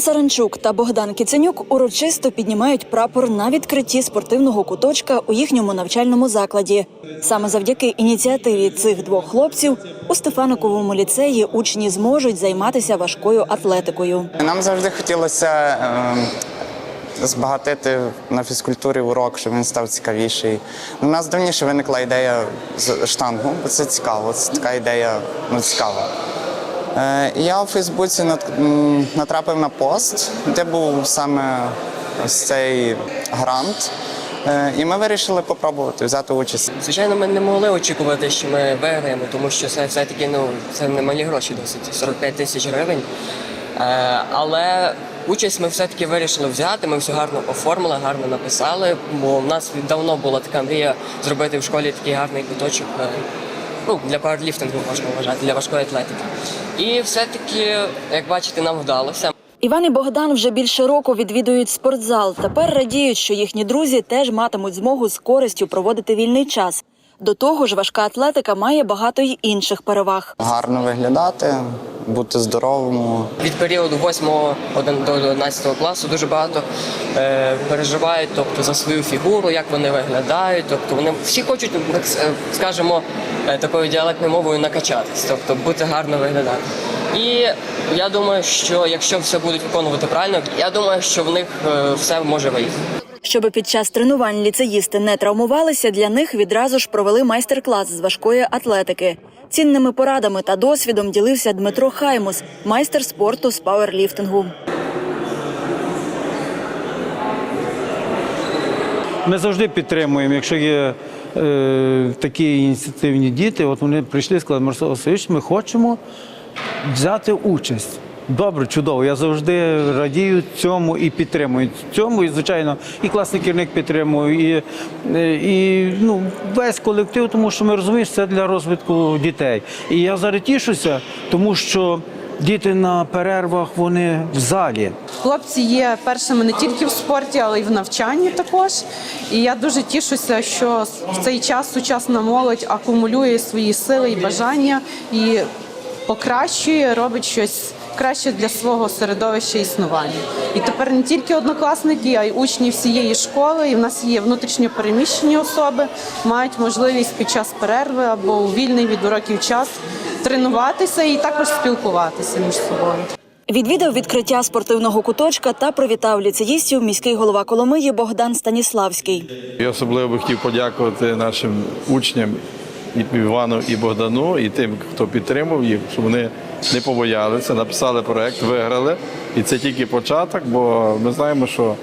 Саранчук та Богдан Кіценюк урочисто піднімають прапор на відкритті спортивного куточка у їхньому навчальному закладі. Саме завдяки ініціативі цих двох хлопців у Стефаниковому ліцеї учні зможуть займатися важкою атлетикою. Нам завжди хотілося е, збагатити на фізкультурі урок, щоб він став цікавіший. У нас давніше виникла ідея штангу, бо це цікаво, це така ідея ну, цікава. Е, я у Фейсбуці нат- натрапив на пост, де був саме ось цей грант. Е, І ми вирішили попробувати взяти участь. Звичайно, ми не могли очікувати, що ми виграємо, тому що це все-таки ну, це немалі гроші досить 45 тисяч гривень. Е, але участь ми все-таки вирішили взяти. Ми все гарно оформили, гарно написали, бо в нас давно була така мрія зробити в школі такий гарний куточок. Ну, для пауерліфтингу можна вважати, для важкої атлетики. І все-таки, як бачите, нам вдалося. Іван і Богдан вже більше року відвідують спортзал. Тепер радіють, що їхні друзі теж матимуть змогу з користю проводити вільний час. До того ж, важка атлетика має багато й інших переваг. Гарно виглядати, бути здоровим. Від періоду 8 один- до 11 класу дуже багато е, переживають тобто, за свою фігуру, як вони виглядають. Тобто вони всі хочуть, так с- е, скажімо, е, такою діалектною мовою накачатись, тобто бути гарно виглядати. І я думаю, що якщо все будуть виконувати правильно, я думаю, що в них е, все може вийти. Щоби під час тренувань ліцеїсти не травмувалися, для них відразу ж провели майстер-клас з важкої атлетики. Цінними порадами та досвідом ділився Дмитро Хаймус, майстер спорту з пауерліфтингу. Ми завжди підтримуємо, якщо є е, такі ініціативні діти, от вони прийшли сказали, Мирослав Васильович, ми хочемо взяти участь. Добре, чудово. Я завжди радію цьому і підтримую цьому. І, звичайно, і класний керівник підтримую, і, і ну, весь колектив, тому що ми розуміємо, що це для розвитку дітей. І я зараз тішуся, тому що діти на перервах вони в залі. Хлопці є першими не тільки в спорті, але й в навчанні також. І я дуже тішуся, що в цей час сучасна молодь акумулює свої сили і бажання і покращує, робить щось краще для свого середовища існування. І тепер не тільки однокласники, а й учні всієї школи. І в нас є внутрішньо переміщені особи, мають можливість під час перерви або у вільний від уроків час тренуватися і також спілкуватися між собою. Відвідав відкриття спортивного куточка та привітав ліцеїстів міський голова Коломиї Богдан Станіславський. Я особливо би хотів подякувати нашим учням і Івану і Богдану, і тим, хто підтримав їх, щоб вони не побоялися, написали проект, виграли. І це тільки початок, бо ми знаємо, що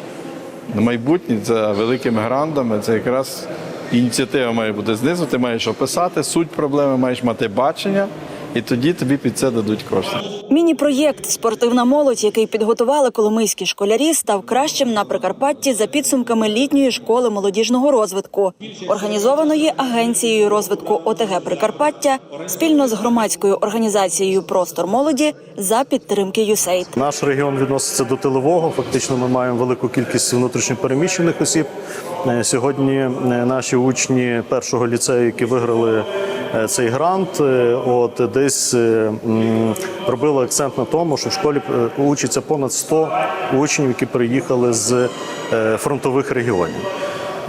майбутнє за великими грандами це якраз ініціатива має бути знизу. Ти маєш описати суть проблеми, маєш мати бачення, і тоді тобі під це дадуть кошти. Міні-проєкт Спортивна молодь, який підготували коломийські школярі, став кращим на Прикарпатті за підсумками літньої школи молодіжного розвитку, організованої агенцією розвитку ОТГ Прикарпаття спільно з громадською організацією Простор молоді за підтримки ЮСЕЙД. Наш регіон відноситься до тилового. Фактично, ми маємо велику кількість внутрішньопереміщених осіб. Е, Сьогодні е, наші учні першого ліцею, які виграли цей грант, е, от десь е, робили акцент на тому, що в школі е, учиться понад 100 учнів, які приїхали з е, фронтових регіонів.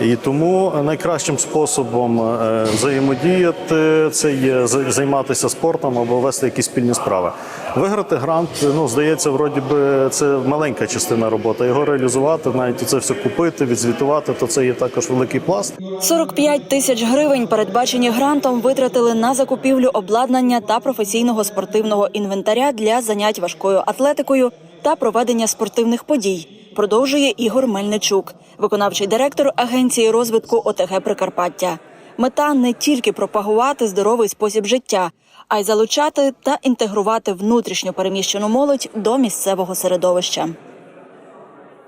І тому найкращим способом е, взаємодіяти це є займатися спортом або вести якісь спільні справи. Виграти грант, ну здається, вроді би це маленька частина роботи. Його реалізувати, навіть це все купити, відзвітувати, то це є також великий пласт. 45 тисяч гривень, передбачені грантом, витратили на закупівлю обладнання та професійного спортивного інвентаря для занять важкою атлетикою та проведення спортивних подій. Продовжує Ігор Мельничук, виконавчий директор Агенції розвитку ОТГ Прикарпаття. Мета не тільки пропагувати здоровий спосіб життя, а й залучати та інтегрувати внутрішньо переміщену молодь до місцевого середовища.